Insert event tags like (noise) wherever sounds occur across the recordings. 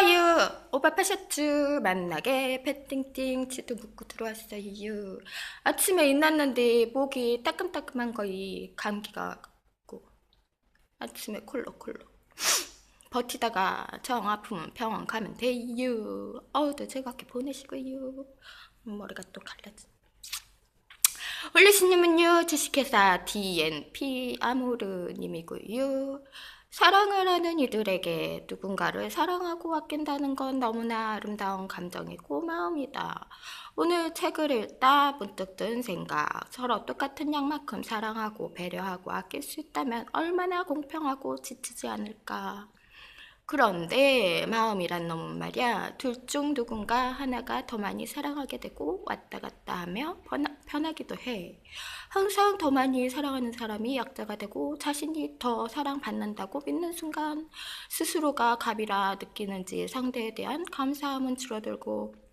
좋아요. 오빠 파셔츠 만나게 패팅팅 지도 묶고 들어왔어요. 아침에 일어났는데 목이 따끔따끔한 거이 감기가 고 아침에 콜록콜록 (laughs) 버티다가 정 아프면 병원 가면 돼요. 어우도 즐겁게 보내시고요. 머리가 또 갈라지. 올리시님은요 주식회사 DNP 아모르님이고요. 사랑을 하는 이들에게 누군가를 사랑하고 아낀다는 건 너무나 아름다운 감정이고 마음이다. 오늘 책을 읽다 문득 든 생각. 서로 똑같은 양만큼 사랑하고 배려하고 아낄 수 있다면 얼마나 공평하고 지치지 않을까. 그런데 마음이란 놈은 말이야 둘 중 누군가 하나가 더 많이 사랑하게 되고 왔다 갔다 하며 변하, 변하기도 해. 항상 더 많이 사랑하는 사람이 약자가 되고 자신이 더 사랑받는다고 믿는 순간 스스로가 갑이라 느끼는지 상대에 대한 감사함은 줄어들고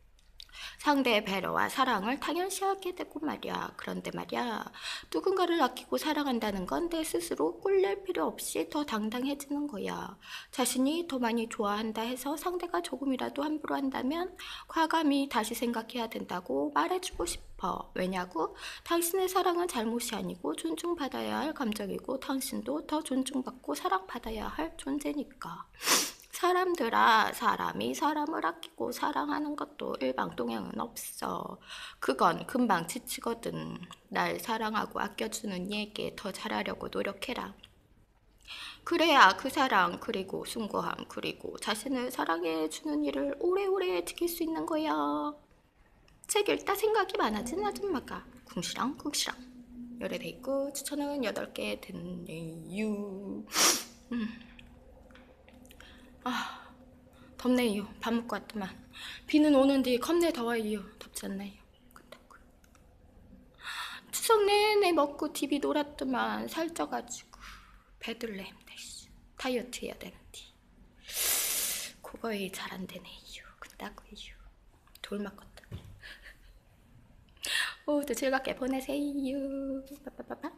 상대의 배려와 사랑을 당연시하게 되고 말이야. 그런데 말이야. 누군가를 아끼고 사랑한다는 건 내 스스로 꿀릴 필요 없이 더 당당해지는 거야. 자신이 더 많이 좋아한다 해서 상대가 조금이라도 함부로 한다면 과감히 다시 생각해야 된다고 말해주고 싶어. 왜냐고? 당신의 사랑은 잘못이 아니고 존중받아야 할 감정이고 당신도 더 존중받고 사랑받아야 할 존재니까. 사람들아, 사람이 사람을 아끼고 사랑하는 것도 일방통행은 없어. 그건 금방 지치거든. 날 사랑하고 아껴주는 얘에게 더 잘하려고 노력해라. 그래야 그 사랑, 그리고 숭고함, 그리고 자신을 사랑해 주는 일을 오래오래 지킬 수 있는 거야. 책 읽다 생각이 많아진 아줌마가 궁시렁 궁시렁 열에 돼 있고 추천은 8개 됐네요. 음. 아, 덥네요. 밥 먹고 왔더만. 비는 오는데 겁내 더워요. 덥지 않나요? 추석 내내 먹고 TV 놀았더만 살쪄가지고 배들레 힘들 다이어트 해야 되는데 그거에 잘 안 되네요. 그따구요. 돌 맞겠다. 오도 (laughs) 즐겁게 보내세요. 빠빠빠빠.